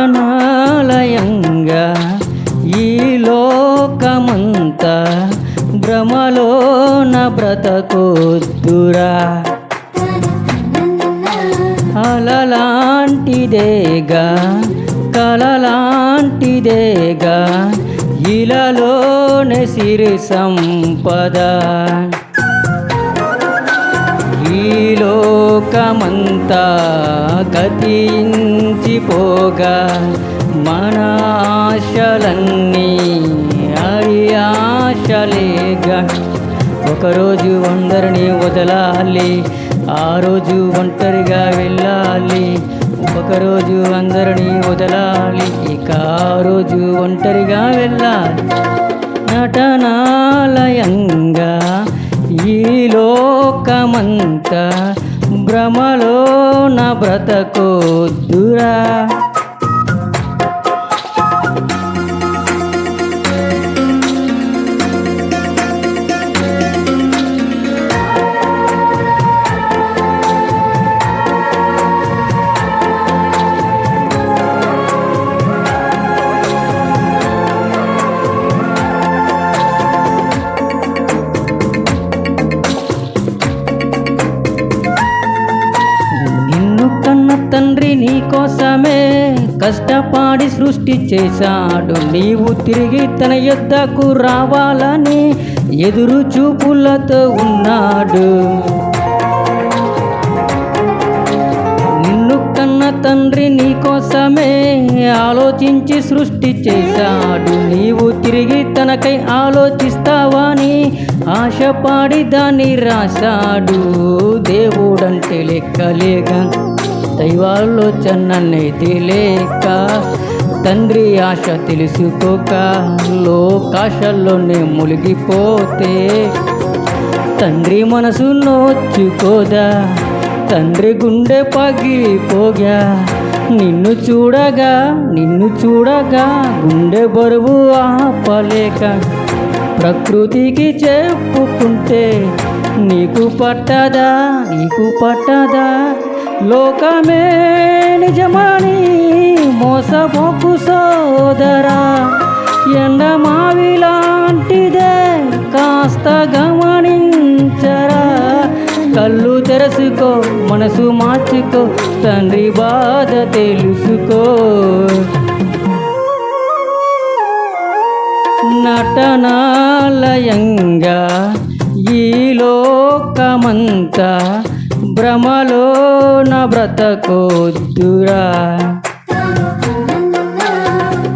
నటనాలయం బ్రతకొద్దురా. అలలాంటిదేగా కలలాంటిదేగా ఇలాలోనే సిరి సంపద. ఈ లోకమంతా గతించిపోగా మన ఆశలన్నీ అరి ఆశలేగా. ఒకరోజు అందరినీ వదలాలి. ఆ రోజు ఒంటరిగా వెళ్ళాలి. ఒకరోజు అందరినీ వదలాలి. ఇక ఆ రోజు ఒంటరిగా వెళ్ళాలి. నటనాలయంగా ఈ లోకమంతా భ్రమలో నా బ్రతకొద్దురా. నీ కోసమే కష్టపాడి సృష్టి చేశాడు. నీవు తిరిగి తన యొద్దకు రావాలని ఎదురు చూపులతో ఉన్నాడు. నిన్ను కన్న తండ్రి నీ కోసమే ఆలోచించి సృష్టి చేశాడు. నీవు తిరిగి తనకై ఆలోచిస్తావని ఆశపాడి దాన్ని రాశాడు. దేవుడంటే లెక్కలేగా దైవాలోచననేది లేక తండ్రి ఆశ తెలుసుకోక లోకాశల్లోనే మునిగిపోతే తండ్రి మనసు నోచుకోదా తండ్రి గుండె పగిలిపోగా నిన్ను చూడగా నిన్ను చూడగా గుండె బరువు ఆపలేక ప్రకృతికి చెప్పుకుంటే నీకు పట్టదా నీకు పట్టదా లోకమే నిజమని మోసపోకు సోదరా. ఎండమావి లాంటిదే కాస్త గమనించరా. కళ్ళు తెరచుకో మనసు మార్చుకో తండ్రి బాధ తెలుసుకో. నటనాలయంగా ఈ లోకమంతా భ్రమలో నా బ్రతకొద్దురా.